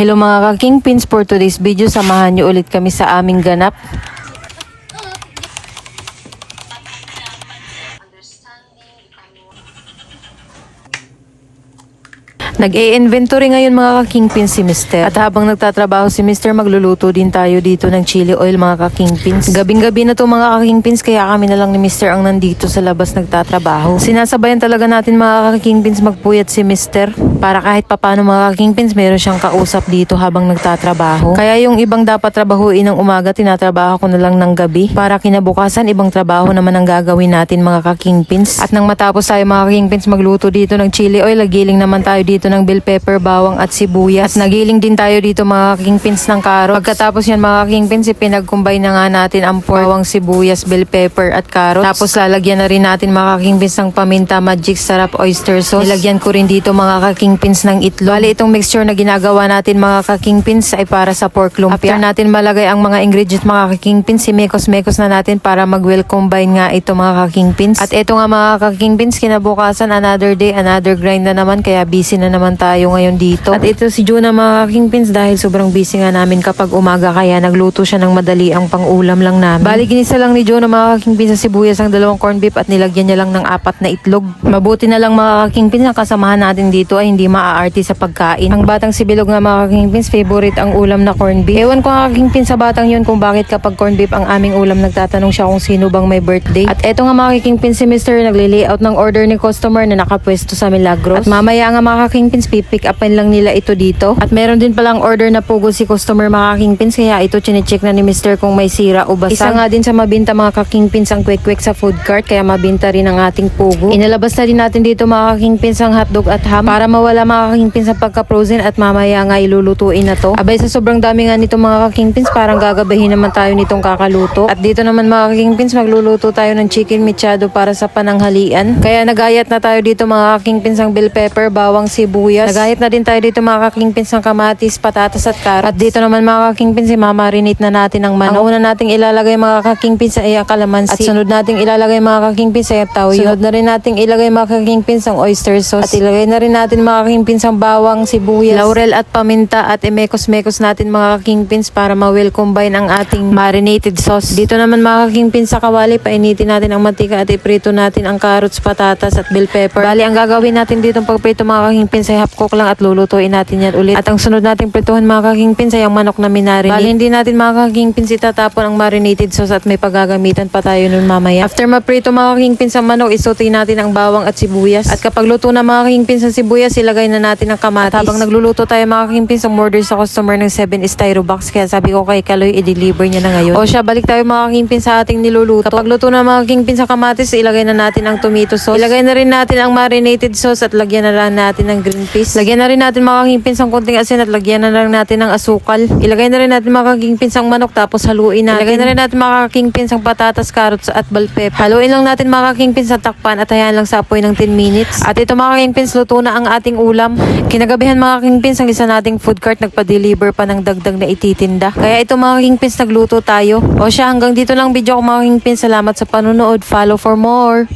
Hello mga ka-kingpins, for today's video, samahan niyo ulit kami sa aming ganap. Nag-e-inventory ngayon mga ka-kingpins si Mister. At habang nagtatrabaho si Mister, magluluto din tayo dito ng chili oil mga ka-kingpins. Gabing-gabi na to mga ka-kingpins, kaya kami na lang ni Mister ang nandito sa labas nagtatrabaho. Sinasabayan talaga natin mga ka-kingpins magpuyat si Mister para kahit papano mga ka-kingpins meron siyang kausap dito habang nagtatrabaho. Kaya yung ibang dapat trabahuin ng umaga, tinatrabaho ko na lang ng gabi para kinabukasan ibang trabaho naman ang gagawin natin mga ka-kingpins. At nang matapos tayo mga ka-kingpins magluto dito ng chili oil, nagiling naman tayo dito ng bell pepper, bawang at sibuyas. At nagiling din tayo dito mga kingpins ng carrots. Pagkatapos yan mga kingpins, ipinag-combine na nga natin ang bawang sibuyas, bell pepper at carrots. Tapos lalagyan na rin natin mga kingpins ng paminta, magic sarap, oyster sauce. Nilagyan ko rin dito mga kingpins ng itlog. Bali itong mixture na ginagawa natin mga kingpins ay para sa pork lumpia. After natin malagay ang mga ingredients mga kingpins, simekos-mekos na natin para mag-well combine nga ito mga kingpins. At ito nga mga kingpins, kinabukasan another day, another grind na naman kaya busy na naman tayo ngayon dito. At ito si Juna mga kingpins dahil sobrang busy nga namin kapag umaga kaya nagluto siya ng madali ang pang-ulam lang namin. Bali ginisa lang ni Juna mga kingpins sa sibuyas ang dalawang corn beef at nilagyan niya lang ng apat na itlog. Mabuti na lang mga kingpins ang kasamahan natin dito ay hindi maaarti sa pagkain. Ang batang sibilog nga mga kingpins favorite ang ulam na corn beef. Ewan ko nga kingpins sa batang yun kung bakit kapag corn beef ang aming ulam nagtatanong siya kung sino bang may birthday. At eto nga mga kingpins si Mr. nagli-layout ng order ni customer na nakapwesto sa Milagros. At mamaya nga mga kingpins pipick upin lang nila ito dito. At meron din palang order na pugo si customer mga kingpins kaya ito chinecheck na ni Mr. kung may sira o basag. Isa nga din sa mabinta mga kakingpins ang quick-quick sa food cart kaya mabinta rin ang ating pugo. Inalabas na din natin dito mga kakingpins ang hotdog at ham para mawala mga kakingpins ang pagka-frozen at mamaya nga ilulutuin na to. Abay sa sobrang dami nga nito mga kakingpins parang gagabahin naman tayo nitong kakaluto. At dito naman mga kakingpins magluluto tayo ng chicken mechado para sa pananghalian. Kaya nagayat na tayo dito mga kakingpins ang bell pepper, bawang sibuyas. Nagayat na din tayo dito mga kakingpins ng kamatis, patatas at carrots. At dito naman mga kakingpins i-marinate na natin ang manok. Ang una nating ilalagay mga kakingpins ay ang kalamansi. At sunod nating ilalagay mga kakingpins ay ang tawyo. Sunod na rin nating ilagay mga kakingpins ang oyster sauce. At ilagay na rin natin mga kakingpins ang bawang, sibuyas, laurel at paminta at imekos-mekos natin mga kakingpins para ma-well combine ang ating marinated sauce. Dito naman mga kakingpins sa kawali, painitin natin ang mantika at iprito natin ang carrots, patatas at bell pepper. Bali, ang gagawin natin dito pagprito mga kakingpins ay half cook lang at lulutuin natin yan ulit. At ang sunod nating prituhan mga kakingpins ay ang manok na minarinate. Bali, hindi natin mga kakingpins itatapon ang marinated sauce at may paggagamitan pa tayo nun mamaya. After maprito mga kakingpins ang manok, isuti natin ang bawang at sibuyas. At kapag luto na mga kakingpins ang sibuyas, ilagay na natin ang kamatis. At habang nagluluto tayo mga kakingpins, ang order sa customer ng 7 styro box. Kaya sabi ko kay Kaloy, i-deliver niya na ngayon. O siya, balik tayo mga kakingpins sa ating niluluto. Kapag luto na mga kakingpins sa kamatis, ilagay na natin ang tomato sauce. Ilagay na rin natin ang marinated sauce at lagyan na lang natin ng green peas. Lagyan na rin natin mga kakingpins ang konting asin at lagyan na lang natin ng asukal. Ilagay na rin natin mga kakingpins ang manok tapos haluin natin. Ilagay na rin natin mga kakingpins ang patatas, carrots at bell pepper. Haluin lang natin mga kakingpins sa takpan at hayaan lang sa apoy ng 10 minutes. At ito mga kakingpins, luto na ang ating ulam. Kinagabihan mga kakingpins, ang isa nating food cart nagpa-deliver pa ng dagdag na ititinda. Kaya ito mga kakingpins, nagluto tayo. O siya, hanggang dito lang video ko mga kakingpins. Salamat sa panunood. Follow for more.